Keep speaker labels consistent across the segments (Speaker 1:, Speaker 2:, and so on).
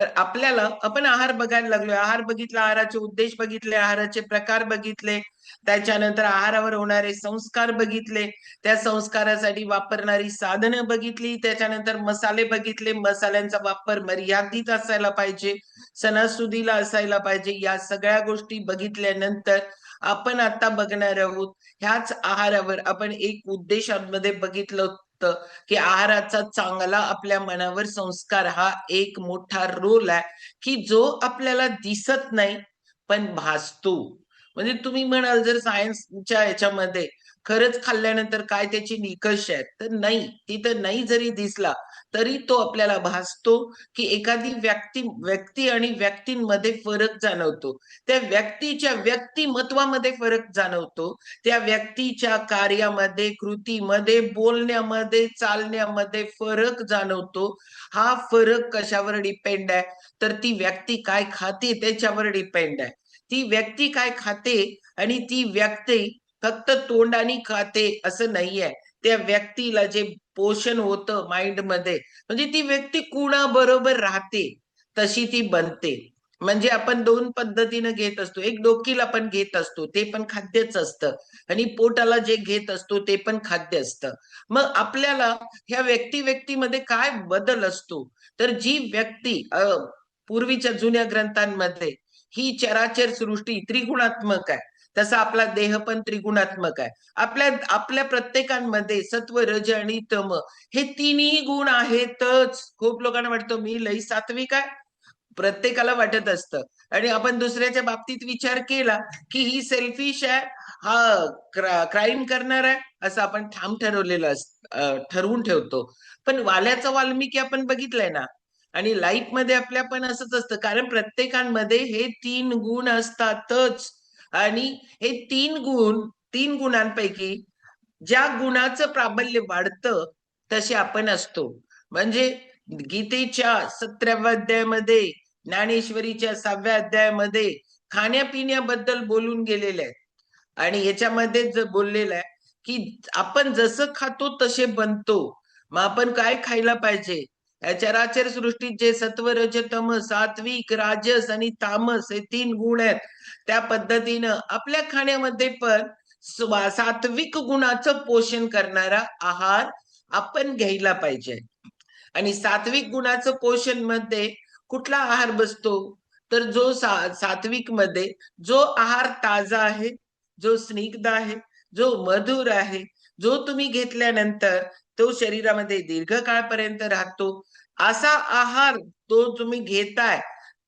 Speaker 1: तर आपल्याला आपण आहार बघायला लागलोय. आहार बघितला आहाराचे उद्देश बघितले आहाराचे प्रकार बघितले त्याच्यानंतर आहारावर होणारे संस्कार बघितले त्या संस्कारासाठी वापरणारी साधनं बघितली त्याच्यानंतर मसाले बघितले. मसाल्यांचा वापर मर्यादित असायला पाहिजे सणासुदीला असायला पाहिजे या सगळ्या गोष्टी बघितल्यानंतर आपण आता बघणार आहोत. ह्याच आहारावर आपण एक उद्देशांमध्ये बघितलं शकतं की आहाराचा चांगला आपल्या मनावर संस्कार हा एक मोठा रोल आहे की जो आपल्याला दिसत नाही पण भासतो. म्हणजे तुम्ही म्हणाल जर सायन्सच्या याच्यामध्ये खरंच खाल्ल्यानंतर काय त्याची निकष आहेत? तर नाही. तिथं नाही जरी दिसला तरी तो आपल्याला भासतो की एखादी व्यक्ती व्यक्ती आणि व्यक्तींमध्ये फरक जाणवतो. त्या व्यक्तीच्या व्यक्तिमत्वामध्ये फरक जाणवतो. त्या व्यक्तीच्या कार्यामध्ये कृतीमध्ये बोलण्यामध्ये चालण्यामध्ये फरक जाणवतो. हा फरक कशावर डिपेंड आहे? तर ती व्यक्ती काय खाते त्याच्यावर डिपेंड आहे. ती व्यक्ती काय खाते आणि ती व्यक्ती फक्त तोंडाने खाते असं नाहीये. त्या व्यक्तीला जे पोषण होतं माइंडमध्ये म्हणजे ती व्यक्ती कुणाबरोबर राहते तशी ती बनते. म्हणजे आपण दोन पद्धतीनं घेत असतो. एक डोकीला पण घेत असतो ते पण खाद्यच असतं. आणि पोटाला जे घेत असतो ते पण खाद्य असतं. मग आपल्याला ह्या व्यक्ती व्यक्तीमध्ये काय बदल असतो? तर जी व्यक्ती पूर्वीच्या जुन्या ग्रंथांमध्ये ही चराचर सृष्टी त्रिगुणात्मक आहे. तसा आपला देह पण त्रिगुणात्मक आहे. आपल्या आपल्या प्रत्येकांमध्ये सत्व रज आणि तम हे तिन्ही गुण आहेतच. खूप लोकांना वाटतं मी लई सात्विक आहे? प्रत्येकाला वाटत असतं. आणि आपण दुसऱ्याच्या बाबतीत विचार केला की ही सेल्फिश आहे हा क्राईम करणार आहे असं आपण ठाम ठरवलेलं असत ठरवून ठेवतो. पण वाल्याचा वाल्मिकी आपण बघितलंय ना? आणि लाईफमध्ये आपल्या पण असंच असतं. कारण प्रत्येकांमध्ये हे तीन गुण असतातच. आणि हे तीन गुण तीन गुणांपैकी ज्या गुणाचं प्राबल्य वाढतं तसे आपण असतो. म्हणजे गीतेच्या सतराव्या अध्यायामध्ये ज्ञानेश्वरीच्या सहाव्या अध्यायामध्ये खाण्यापिण्याबद्दल बोलून गेलेले आहेत आणि याच्यामध्ये जर बोललेलं आहे की आपण जसं खातो तसे बनतो. मग आपण काय खायला पाहिजे? चराचर सृष्टीत जे सत्व रजतम सात्विक राजस आणि तामस हे तीन गुण आहेत. त्या पद्धतीनं आपल्या खाण्यामध्ये पण सात्विक गुणाचं पोषण करणारा आहार आपण घ्यायला पाहिजे. आणि सात्विक गुणाचं पोषणमध्ये कुठला आहार बसतो? तर जो सा सात्विकमध्ये जो आहार ताजा आहे जो स्निग्ध आहे जो मधुर आहे जो तुम्ही घेतल्यानंतर तो शरीरामध्ये दीर्घकाळपर्यंत राहतो असा आहार तो तुम्ही घेताय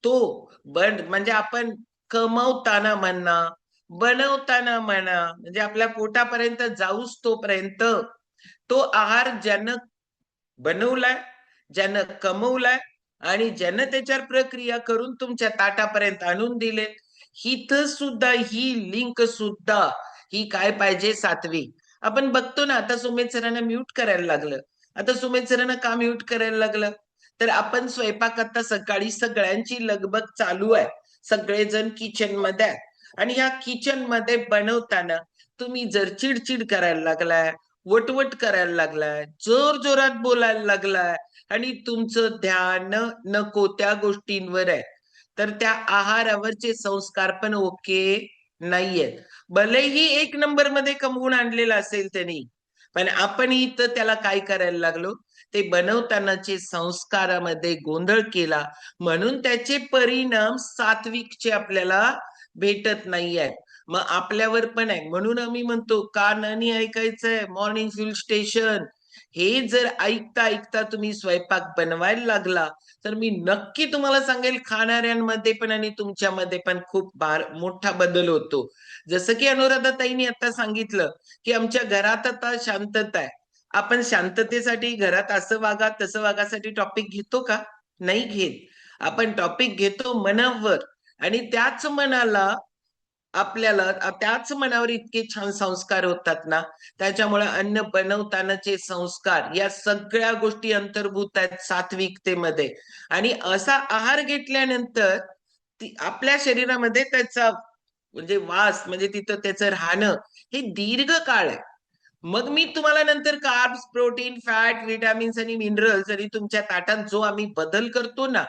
Speaker 1: तो बन म्हणजे आपण कमवताना म्हणा बनवताना म्हणा म्हणजे आपल्या पोटापर्यंत जाऊच तोपर्यंत तो आहार ज्यानं बनवलाय ज्यानं कमवलाय आणि ज्यानं त्याच्यावर प्रक्रिया करून तुमच्या ताटापर्यंत आणून दिले हिथ सुद्धा ही लिंक सुद्धा ही काय पाहिजे सातवी आपण बघतो ना आता सुमेध सरांना म्यूट करायला लागलं. आता सुमेध सरांना का म्यूट करायला लागलं. तर आपण स्वयंपाक आता सकाळी सगळ्यांची लगबग चालू आहे. सगळेजण किचनमध्ये आणि ह्या किचनमध्ये बनवताना तुम्ही जर चिडचिड करायला लागलाय वटवट करायला लागलाय जोर जोरात बोलायला लागलाय आणि तुमचं ध्यान नको त्या गोष्टींवर आहे तर त्या आहारावरचे संस्कार पण ओके नाहीयेत. भलेही एक नंबरमध्ये कमवून आणलेला असेल त्यांनी पण आपण इथं त्याला काय करायला लागलो? ते बनवतानाचे संस्कारामध्ये गोंधळ केला. म्हणून त्याचे परिणाम सात्विकचे आपल्याला भेटत नाही आहेत मग आपल्यावर पण आहे. म्हणून आम्ही म्हणतो कानानी ऐकायचंय? मॉर्निंग फ्युल स्टेशन हे जर ऐकता ऐकता तुम्ही स्वयंपाक बनवायला लागला तर मी नक्की तुम्हाला सांगेल खाणाऱ्यांमध्ये पण आणि तुमच्यामध्ये पण खूप बार मोठा बदल होतो. जसं की अनुराधा ताईंनी आता सांगितलं की आमच्या घरात आता शांतता आहे. आपण शांततेसाठी घरात असं वागा तसं वागासाठी टॉपिक घेतो का? नाही घेत. आपण टॉपिक घेतो मनावर. आणि त्याच मनाला आपल्याला त्याच मनावर इतके छान संस्कार होतात ना? त्याच्यामुळे अन्न बनवतानाचे संस्कार या सगळ्या गोष्टी अंतर्भूत आहेत सात्विकतेमध्ये. आणि असा आहार घेतल्यानंतर आपल्या शरीरामध्ये त्याचा म्हणजे वास म्हणजे तिथं त्याचं राहणं हे दीर्घ काळ आहे. मग मी तुम्हाला नंतर कार्ब्स प्रोटीन फॅट विटॅमिन्स आणि मिनरल्स आणि तुमच्या ताटात जो आम्ही बदल करतो ना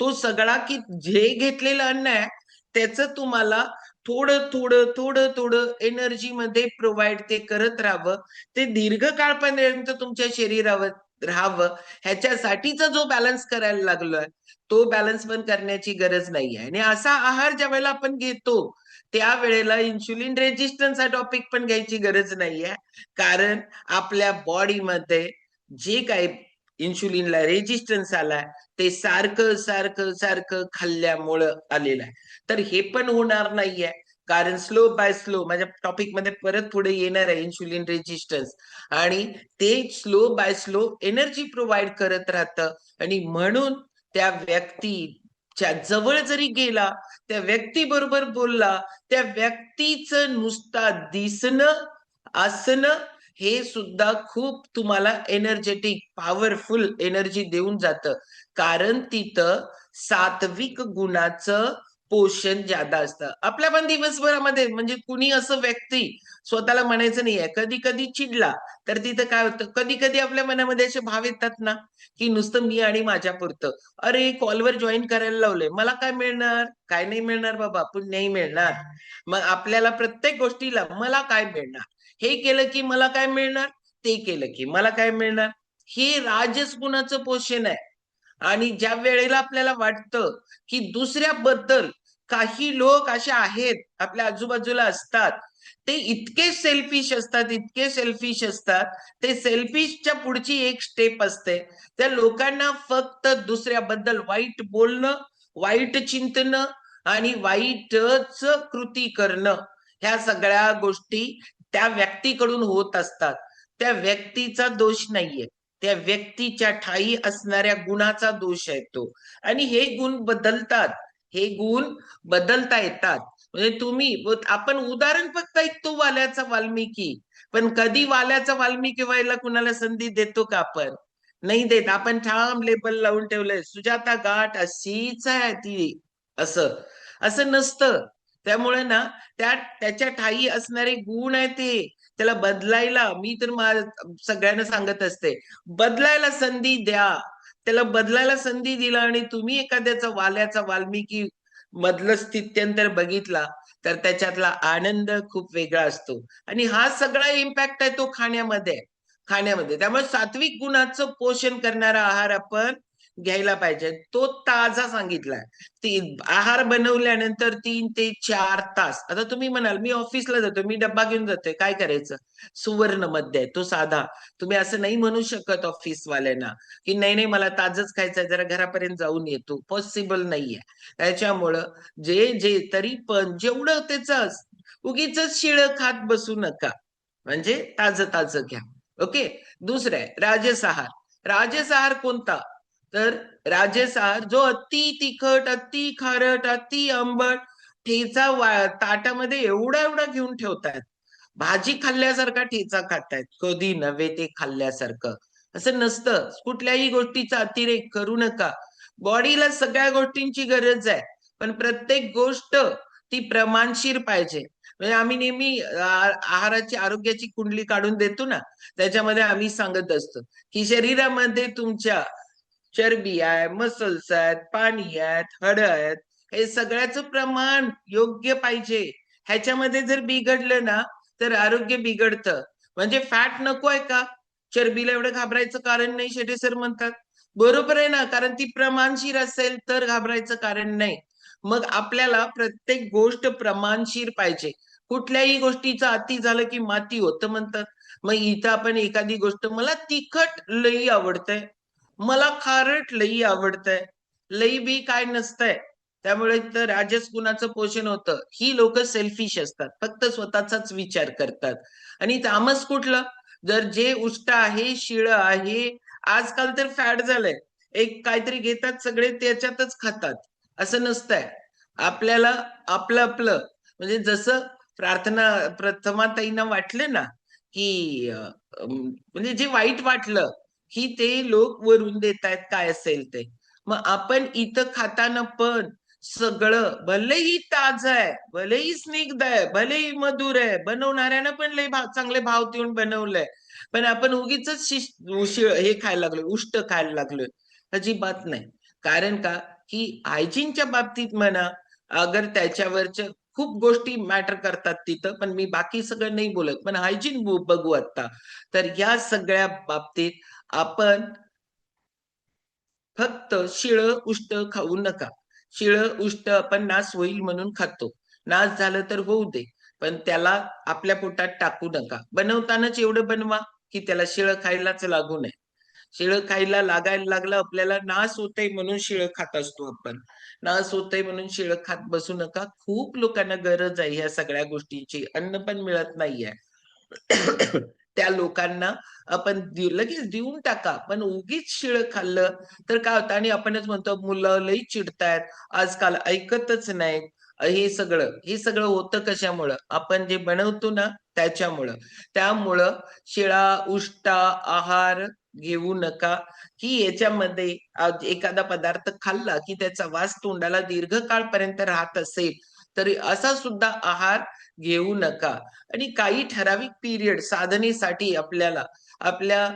Speaker 1: तो सगळा की जे घेतलेलं अन्न आहे त्याचं तुम्हाला थोडं थोडं थोडं थोडं एनर्जी मध्ये प्रोव्हाइड ते करत राहावं. ते दीर्घकाळपर्यंत तुमच्या शरीरावर राहावं. ह्याच्यासाठीचा जो बॅलन्स करायला लागलोय तो बॅलन्स पण करण्याची गरज नाहीये. आणि असा आहार ज्या वेळेला आपण घेतो त्यावेळेला इन्शुलिन रेजिस्टन्स हा टॉपिक पण घ्यायची गरज नाहीये. कारण आपल्या बॉडीमध्ये जे काही इन्शुलिनला रेजिस्टन्स आलाय ते सारखं सारखं सारखं खाल्ल्यामुळं आलेलं आहे. तर हे पण होणार नाहीये. कारण स्लो बाय स्लो माझ्या टॉपिकमध्ये परत पुढे येणार आहे इन्शुलिन रेजिस्टन्स आणि ते slow by slow energy provide करत राहतं. आणि म्हणून त्या व्यक्ती जवळ जरी गेला त्या व्यक्ती बरोबर बोलला त्या व्यक्तीचं नुसता दिसणं असणं हे सुद्धा खूप तुम्हाला एनर्जेटिक पॉवरफुल एनर्जी देऊन जातं. कारण तिथं सात्विक गुणाचं पोषण ज्यादा असतं. आपल्या पण दिवसभरामध्ये म्हणजे कुणी असं व्यक्ती स्वतःला म्हणायचं नाहीये. कधी कधी चिडला तर तिथं काय होतं? कधी कधी आपल्या मनामध्ये असे भाव येतात ना की नुसतं मी आणि माझ्या पुरतं. अरे कॉलवर जॉईन करायला लावलंय. मला काय मिळणार? काय नाही मिळणार बाबा? आपण नाही मिळणार. मग आपल्याला प्रत्येक गोष्टीला मला काय मिळणार? हे केलं की मला काय मिळणार? ते केलं की मला काय मिळणार? हे राजस गुणाचं पोषण आहे. आणि ज्या वेळेला आपल्याला वाटतं की दुसऱ्याबद्दल काही लोक असे आहेत आपल्या आजूबाजूला असतात ते इतके सेल्फिश असतात इतके सेल्फिश असतात ते सेल्फिशच्या पुढची एक स्टेप असते. त्या लोकांना फक्त दुसऱ्याबद्दल वाईट बोलणं वाईट चिंतन आणि वाईटच कृती करणं ह्या सगळ्या गोष्टी त्या व्यक्तीकडून होत असतात. त्या व्यक्तीचा दोष नाहीये. त्या व्यक्तीच्या ठाई असणाऱ्या गुणाचा दोष आहे तो. आणि हे गुण बदलतात. हे गुण बदलता येतात. म्हणजे तुम्ही आपण उदाहरण फक्त ऐकतो वाल्याचा वाल्मिकी. पण कधी वाल्याचा वाल्मिकी व्हायला कुणाला संधी देतो का आपण? नाही देत. आपण ठाम लेबल लावून ठेवलंय. सुजाता गाठ अशीच आहे ती. असं. असं नसतं. त्यामुळे ना त्या त्याच्या ठाई असणारे गुण आहे ते. त्याला बदलायला मी तर सगळ्यांना सांगत असते बदलायला संधी द्या. त्याला बदलायला संधी दिला आणि तुम्ही एखाद्याचा वाल्याचा वाल्मिकी मधलं स्थित्यंतर बघितला तर त्याच्यातला आनंद खूप वेगळा असतो. आणि हा सगळा इम्पॅक्ट आहे तो खाण्यामध्ये खाण्यामध्ये. त्यामुळे सात्विक गुणाचं पोषण करणारा आहार आपण घ्यायला पाहिजे. तो ताजा सांगितलाय. ती आहार बनवल्यानंतर तीन ते चार तास. आता तुम्ही म्हणाल मी ऑफिसला जातो मी डब्बा घेऊन जातोय काय करायचं? सुवर्ण मध्य आहे तो साधा. तुम्ही असं नाही म्हणू शकत ऑफिसवाल्यांना की नाही नाही मला ताजच खायचंय जरा घरापर्यंत जाऊन येतो. पॉसिबल नाहीये. त्याच्यामुळं जे जे तरी पण जेवढं त्याच उगीच शिळ खात बसू नका. म्हणजे ताज ताज घ्या. ओके? दुसरं आहे राजसहार. राजसहार कोणता? तर राजेसार जो अति तिखट अति खारट अति आंबट ठेचा ताटामध्ये एवढा एवढा घेऊन ठेवतायत. भाजी खाल्ल्यासारखा ठेचा खातायत. कधी नव्हे ते खाल्ल्यासारखं. असं नसतं. कुठल्याही गोष्टीचा अतिरेक करू नका. बॉडीला सगळ्या गोष्टींची गरज आहे. पण प्रत्येक गोष्ट ती प्रमाणशीर पाहिजे. म्हणजे आम्ही नेहमी आहाराची आरोग्याची कुंडली काढून देतो ना? त्याच्यामध्ये आम्ही सांगत असतो की शरीरामध्ये तुमच्या चरबी आहे मसल्स आहेत पाणी आहेत हड आहेत हे सगळ्याच प्रमाण योग्य पाहिजे. ह्याच्यामध्ये जर बिघडलं ना तर आरोग्य बिघडतं. म्हणजे फॅट नको आहे का? चरबीला एवढं घाबरायचं कारण नाही शेटे सर म्हणतात. बरोबर आहे ना कारण ती प्रमाणशीर असेल तर घाबरायचं कारण नाही. मग आपल्याला प्रत्येक गोष्ट प्रमाणशीर पाहिजे. कुठल्याही गोष्टीचं अति झालं की माती होतं म्हणतात. मग इथं आपण एखादी गोष्ट मला तिखट लई आवडतंय. मला खारट लई आवडतंय. लई बी काय नसतंय. त्यामुळे तर राजस गुणाचं पोषण होतं. ही लोक सेल्फिश असतात. फक्त स्वतःचाच विचार करतात. आणि तामस कुठलं? जर जे उष्ट आहे शिळ आहे आजकाल तर फॅट झालंय. एक काहीतरी घेतात सगळे त्याच्यातच खातात. असं नसतंय. आपल्याला आपलं आपलं. म्हणजे जसं प्रार्थना प्रथमाताईंना वाटलं ना की म्हणजे जे वाईट वाटलं ही ते लोक वरून देत आहेत काय असेल ते. मग आपण इथं खाताना पण सगळं भलेही ताज आहे भलेही स्निग्ध आहे भलेही मधुर आहे बनवणाऱ्यानं पण लय भाव चांगले भाव देऊन बनवलंय. पण आपण उगीच हे खायला लागलोय उष्ट खायला लागलोय. अजिबात नाही. कारण का? की हायजीनच्या बाबतीत म्हणा अगर त्याच्यावरच खूप गोष्टी मॅटर करतात तिथं पण मी बाकी सगळं नाही बोलत. पण हायजीन बघू आता तर या सगळ्या बाबतीत आपण फक्त शिळ उष्ट खाऊ नका. शिळ उष्ट आपण नाश होईल म्हणून खातो. नाश झालं तर होऊ दे पण त्याला आपल्या पोटात टाकू नका. बनवतानाच एवढं बनवा की त्याला शिळ खायलाच लागू नये. शिळ खायला लागायला लागलं आपल्याला नास होतय म्हणून शिळ खात असतो आपण. नास होतय म्हणून शिळ खात बसू नका. खूप लोकांना गरज आहे या सगळ्या गोष्टींची. अन्न पण मिळत नाहीये. त्या लोकांना आपण लगेच देऊन टाका. पण उगीच शिळ खाल्लं तर काय होतं? आणि आपणच म्हणतो मुलं लई चिडतायत. आजकाल ऐकतच नाहीत. हे सगळं हे सगळं होतं कशामुळं? आपण जे बनवतो ना त्याच्यामुळं. त्यामुळं शिळा उष्टा आहार घेऊ नका. की याच्यामध्ये एखादा पदार्थ खाल्ला की त्याचा वास तोंडाला दीर्घकाळपर्यंत राहत असेल तरी असा सुद्धा आहार घेऊ नका. आणि काही ठराविक पिरियड साधनेसाठी आपल्याला आपल्या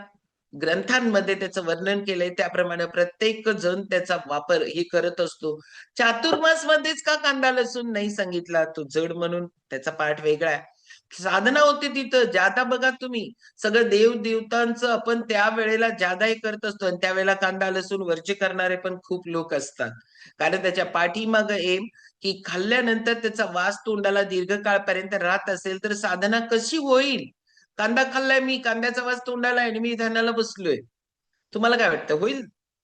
Speaker 1: ग्रंथांमध्ये त्याचं वर्णन केलंय त्याप्रमाणे प्रत्येक जण त्याचा वापर हे करत असतो. चातुर्मास मध्येच का कांदा लसूण नाही सांगितला? तो जड म्हणून त्याचा पाठ वेगळा आहे. साधना होते तिथं जादा बघा तुम्ही सगळं देव देवतांचं आपण त्या वेळेला जादाही करत असतो आणि त्यावेळेला कांदा लसूण वरचे करणारे पण खूप लोक असतात. कारण त्याच्या पाठीमाग एम की खाल्ल्यानंतर त्याचा वास तोंडाला दीर्घकाळपर्यंत राहत असेल तर साधना कशी होईल? कांदा खाल्लाय मी कांद्याचा वास तोंडाला आणि मी ध्यानाला बसलोय. तुम्हाला काय वाटतं? होईल?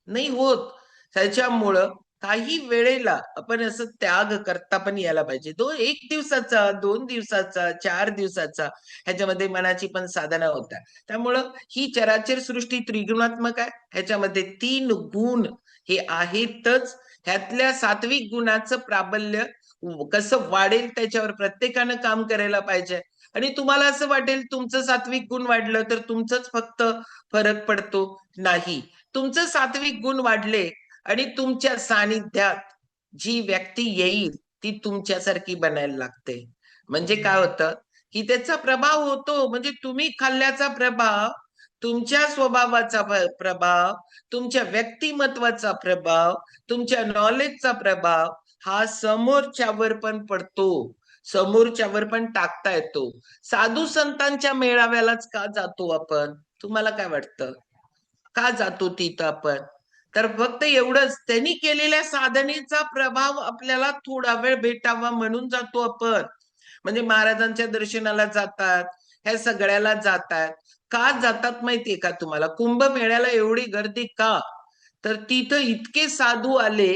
Speaker 1: नाही होत. त्याच्यामुळं काही वेळेला आपण असं त्याग करता पण यायला पाहिजे. तो एक दिवसाचा दोन दिवसाचा चार दिवसाचा ह्याच्यामध्ये मनाची पण साधना होता. त्यामुळं ही चराचर सृष्टी त्रिगुणात्मक आहे. ह्याच्यामध्ये तीन गुण हे आहेतच. ह्यातल्या सात्विक गुणाचं प्राबल्य कसं वाढेल त्याच्यावर प्रत्येकानं काम करायला पाहिजे. आणि तुम्हाला असं वाटेल तुमचं सात्विक गुण वाढलं तर तुमचंच फक्त फरक पडतो नाही. तुमचं सात्विक गुण वाढले आणि तुमच्या सानिध्यात जी व्यक्ती येईल ती तुमच्यासारखी बनायला लागते. म्हणजे काय होतं? की त्याचा प्रभाव होतो. म्हणजे तुम्ही खाल्ल्याचा प्रभाव तुमच्या स्वभावाचा प्रभाव तुमच्या व्यक्तिमत्वाचा प्रभाव तुमच्या नॉलेजचा प्रभाव हा समोरच्यावर पण पडतो. समोरच्यावर पण टाकता येतो. साधू संतांच्या मेळाव्यालाच का जातो आपण? तुम्हाला काय वाटतं? का जातो तिथं आपण? तर फक्त एवढंच. त्यांनी केलेल्या साधनेचा प्रभाव आपल्याला थोडा वेळ भेटावा म्हणून जातो आपण. म्हणजे महाराजांच्या दर्शनाला जातात ह्या सगळ्याला जातात. का जातात माहितीये का तुम्हाला? कुंभमेळ्याला एवढी गर्दी का? तर तिथं इतके साधू आले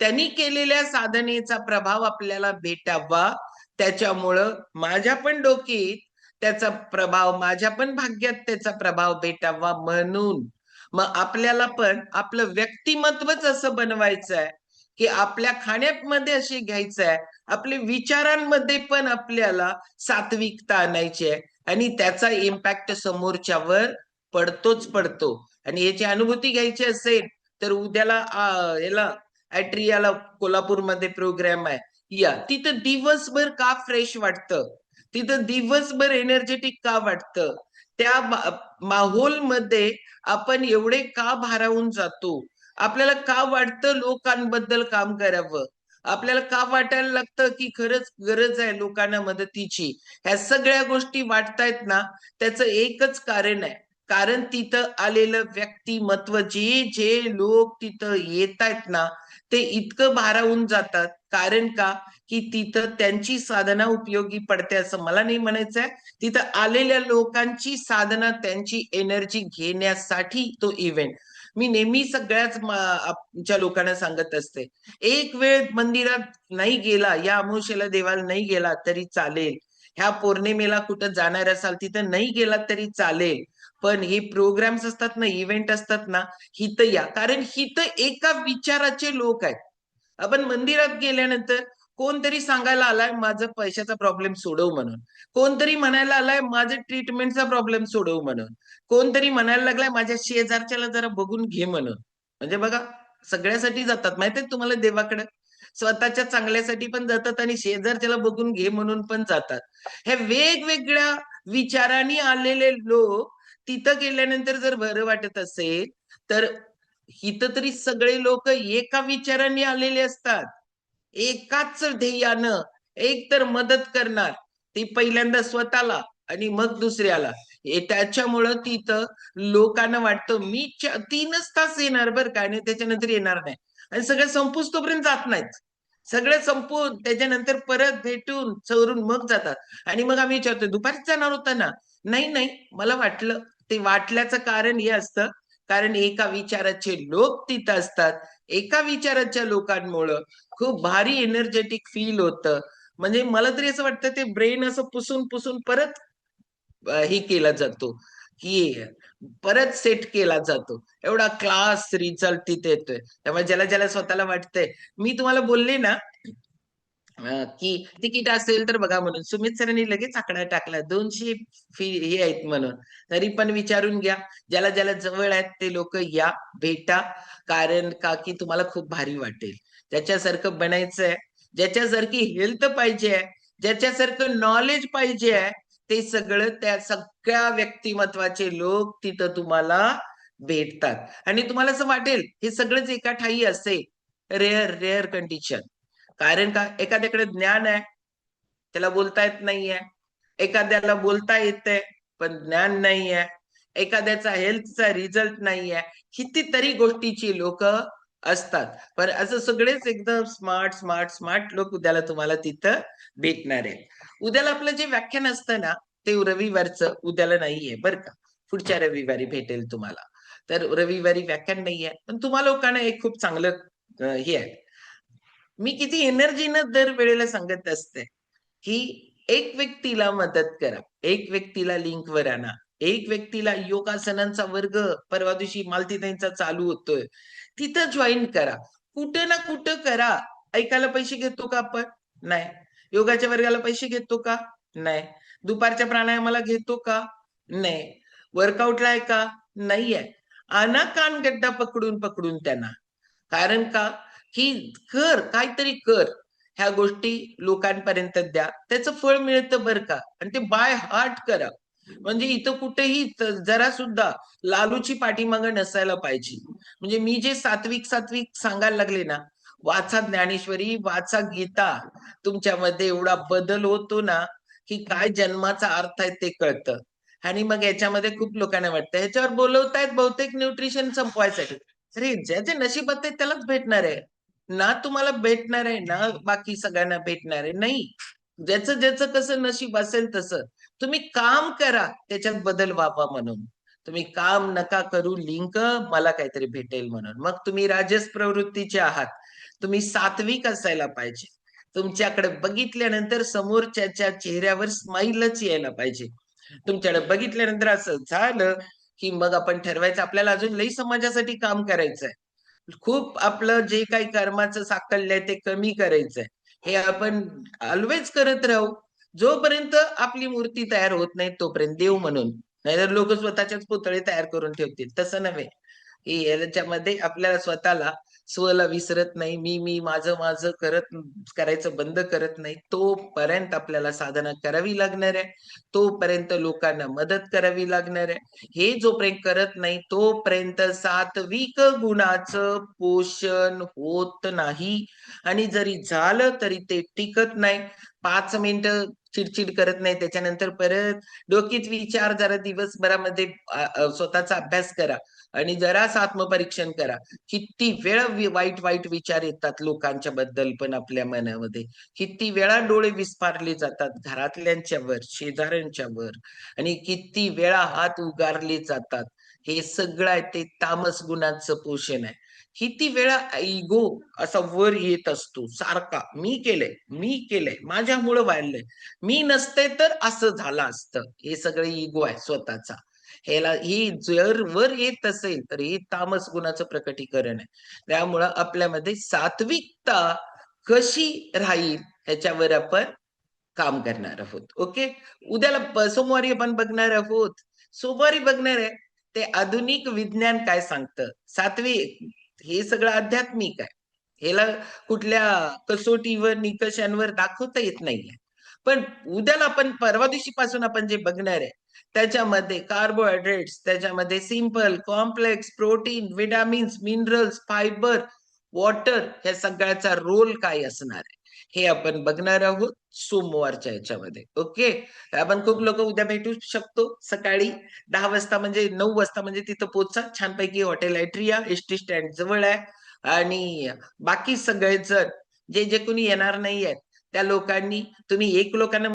Speaker 1: त्यांनी केलेल्या साधनेचा प्रभाव आपल्याला भेटावा. त्याच्यामुळं माझ्या पण डोकीत त्याचा प्रभाव माझ्या पण भाग्यात त्याचा प्रभाव भेटावा म्हणून. मग आपल्याला पण आपलं व्यक्तिमत्वच असं बनवायचं आहे की आपल्या खाण्यामध्ये असे घ्यायचं आहे आपल्या विचारांमध्ये पण आपल्याला सात्विकता आणायची आहे आणि त्याचा इम्पॅक्ट समोरच्यावर पडतोच पडतो. आणि याची अनुभूती घ्यायची असेल तर उद्याला याला ऍट्रियाला कोल्हापूरमध्ये प्रोग्राम आहे. या तिथं दिवसभर का फ्रेश वाटतं? तिथं दिवसभर एनर्जेटिक का वाटतं? त्या माहोलमध्ये आपण एवढे का भारावून जातो? आपल्याला का वाटतं लोकांबद्दल काम करावं? आपल्याला का वाटायला लागतं की खरंच गरज आहे लोकांना मदतीची? ह्या सगळ्या गोष्टी वाटतायत ना त्याचं एकच कारण आहे. कारण तिथं आलेलं व्यक्तिमत्व जे जे लोक तिथं येत आहेत ना ते इतकं भारावून जातात. कारण का? की तिथं त्यांची साधना उपयोगी पडते असं मला नाही म्हणायचंय. तिथं आलेल्या लोकांची साधना त्यांची एनर्जी घेण्यासाठी तो इव्हेंट मी नेहमी सगळ्याच आमच्या लोकांना सांगत असते. एक वेळ मंदिरात नाही गेला या अमोशेला देवाला नाही गेला तरी चालेल. ह्या पौर्णिमेला कुठं जाणार असाल तिथं नाही गेला तरी चालेल. पण हे प्रोग्राम्स असतात ना इव्हेंट असतात ना हित या. कारण हित एका विचाराचे लोक आहेत. आपण मंदिरात गेल्यानंतर कोणतरी सांगायला आलाय माझं पैशाचा प्रॉब्लेम सोडव म्हणून. कोणतरी म्हणायला आलाय माझं ट्रीटमेंटचा प्रॉब्लेम सोडव म्हणून. कोणतरी म्हणायला लागलाय माझ्या शेजारच्याला जरा बघून घे म्हणून. म्हणजे बघा सगळ्यासाठी जातात. माहितीये तुम्हाला देवाकडे? स्वतःच्या चांगल्यासाठी पण जातात आणि शेजारच्याला बघून घे म्हणून पण जातात. हे वेगवेगळ्या विचारांनी आलेले लोक तिथं गेल्यानंतर जर बरं वाटत असेल तर इथं तरी सगळे लोक एका विचाराने आलेले असतात. एकाच ध्येयानं एक तर मदत करणार ती पहिल्यांदा स्वतःला आणि मग दुसऱ्याला. त्याच्यामुळं तिथं लोकांना वाटतं मी तीनच तास येणार बरं का आणि त्याच्यानंतर येणार नाही. आणि सगळं संपूस तोपर्यंत जात नाहीत. सगळं संपून त्याच्यानंतर परत भेटून चवरून मग जातात. आणि मग आम्ही विचारतो दुपारीच जाणार होता ना? नाही नाही मला वाटलं ते वाटल्याचं कारण हे असतं. कारण एका विचाराचे लोक तिथं असतात. एका विचाराच्या लोकांमुळं खूप भारी एनर्जेटिक फील होतं. म्हणजे मला तरी असं वाटतं ते ब्रेन असं पुसून पुसून परत हे केला जातो. की परत सेट केला जातो. एवढा क्लास रिझल्ट तिथे येतोय. त्यामुळे ज्याला ज्याला स्वतःला वाटतंय. मी तुम्हाला बोलले ना की तिकीट असेल तर बघा म्हणून. सुमित सरांनी लगेच आकडा टाकला. दोनशे फी हे आहेत म्हणून. तरी पण विचारून घ्या. ज्याला ज्याला जवळ आहेत ते लोक या भेटा. कारण का? की तुम्हाला खूप भारी वाटेल. ज्याच्यासारखं बनायचंय ज्याच्यासारखी हेल्थ पाहिजे आहे ज्याच्यासारखं नॉलेज पाहिजे आहे ते सगळं त्या सगळ्या व्यक्तिमत्वाचे लोक तिथं तुम्हाला भेटतात. आणि तुम्हाला असं वाटेल हे सगळंच एका ठाई असेल. रेअर रेअर कंडिशन कारण का? एखाद्याकडे ज्ञान आहे त्याला बोलता येत नाहीये. एखाद्याला बोलता येतंय पण ज्ञान नाहीये. एखाद्याचा हेल्थचा रिझल्ट नाहीये. कितीतरी गोष्टीची लोक असतात. पण असं सगळेच एकदम स्मार्ट स्मार्ट स्मार्ट लोक उद्याला तुम्हाला तिथं भेटणार आहेत. उद्याला आपलं जे व्याख्यान असतं ना ते रविवारचं उद्याला नाहीये बरं का? पुढच्या रविवारी भेटेल तुम्हाला. तर रविवारी व्याख्यान नाहीये. पण तुम्हा लोकांना एक खूप चांगलं हे आहे. मी किती एनर्जीनं दर वेळेला सांगत असते की एक व्यक्तीला मदत करा एक व्यक्तीला लिंकवर आणा एक व्यक्तीला योगासनांचा वर्ग परवा दिवशी मालतीताईंचा चालू होतोय तिथं जॉईन करा. कुठं ना कुठं करा. ऐकायला पैसे घेतो का आपण? नाही. योगाच्या वर्गाला पैसे घेतो का? नाही. दुपारच्या प्राणायामाला घेतो का? नाही. वर्कआउटला आहे का? नाहीये. आणा कान गड्डा पकडून पकडून त्यांना. कारण का? की कर काहीतरी कर. ह्या गोष्टी लोकांपर्यंत द्या. त्याचं फळ मिळतं बरं का. आणि ते बाय हार्ट करा. म्हणजे इथं कुठेही जरा सुद्धा लालूची पाठीमाग नसायला पाहिजे. म्हणजे मी जे सात्विक सात्विक सांगायला लागले ना वाचा ज्ञानेश्वरी वाचा गीता. तुमच्यामध्ये एवढा बदल होतो ना की काय जन्माचा अर्थ आहे ते कळतं. आणि मग याच्यामध्ये खूप लोकांना वाटतं. ह्याच्यावर बोलवतायत बहुतेक न्यूट्रिशन संपवायसाठी. अरे ज्याचे नशिबात आहे त्यालाच भेटणार आहे. ना तुम्हाला भेटणार आहे ना बाकी सगळ्यांना भेटणार आहे. नाही. ज्याचं ज्याचं कसं नशीब असेल तसं. तुम्ही काम करा त्याच्यात बदल व्हावा म्हणून. तुम्ही काम नका करू लिंक मला काहीतरी भेटेल म्हणून. मग तुम्ही राजस प्रवृत्तीचे आहात. तुम्ही सात्विक असायला पाहिजे. तुमच्याकडे बघितल्यानंतर समोरच्याच्या चेहऱ्यावर स्माईलच यायला पाहिजे. तुमच्याकडे बघितल्यानंतर असं झालं की मग आपण ठरवायचं आपल्याला अजून लई समाजासाठी काम करायचंय. खूप आपलं जे काही कर्माचं साकल्य आहे ते कमी करायचंय. हे आपण ऑलवेज करत राहू. जोपर्यंत आपली मूर्ती तयार होत नाही तोपर्यंत देव म्हणून. नाहीतर लोक स्वतःच्याच पुतळे तयार करून ठेवतील. तसं नव्हे. की याच्यामध्ये आपल्याला स्वतःला स्वला विसरत नाही मी मी माझं माझं करत करायचं बंद करत नाही तोपर्यंत आपल्याला साधना करावी लागणार आहे. तोपर्यंत लोकांना मदत करावी लागणार आहे. हे जोपर्यंत करत नाही तोपर्यंत सात्विक गुणाचं पोषण होत नाही. आणि जरी झालं तरी ते टिकत नाही. पाच मिनिटं चिडचिड करत नाही त्याच्यानंतर परत डोकीत विचार जरा दिवसभरामध्ये स्वतःचा अभ्यास करा आणि जरास आत्मपरीक्षण करा. किती वेळा वाईट वाईट विचार येतात लोकांच्या बद्दल पण आपल्या मनामध्ये. किती वेळा डोळे विस्फारले जातात घरातल्यांच्या वर शेजाऱ्यांच्या वर आणि किती वेळा हात उगारले जातात. हे सगळं आहे ते तामस गुणांचं पोषण आहे. किती वेळा इगो असा वर येत असतो सारखा. मी केलंय मी केलंय माझ्यामुळं वाढलंय. मी नसते तर असं झालं असतं. हे सगळे इगो आहे स्वतःचा. ह्याला ही जर वर येत असेल तर हे तामस गुणाचं प्रकटीकरण आहे. त्यामुळं आपल्यामध्ये सात्विकता कशी राहील ह्याच्यावर आपण काम करणार आहोत. ओके? उद्याला सोमवारी आपण बघणार आहोत. सोमवारी बघणार आहे ते आधुनिक विज्ञान काय सांगतं? सात्विक. हे सगळं आध्यात्मिक आहे. ह्याला कुठल्या कसोटीवर निकषांवर दाखवता येत नाहीये. पण उद्याला आपण परवा दिवशी पासून आपण जे बघणार आहे त्याच्यामध्ये कार्बोहायड्रेट्स त्याच्यामध्ये simple complex protein vitamins minerals fibre water ह्या सगळ्याचा रोल काय असणार आहे? हे आपण बघणार आहोत सोमवारच्या याच्यामध्ये ओके? आपण खूप लोक उद्या भेटू शकतो सकाळी दहा वाजता म्हणजे नऊ वाजता म्हणजे तिथं पोचा छानपैकी hotel Atria S T stand जवळ आहे. आणि बाकी सगळेजण जे जे कोणी येणार नाही आहेत त्या लोकांनी तुम्ही एक लोकांना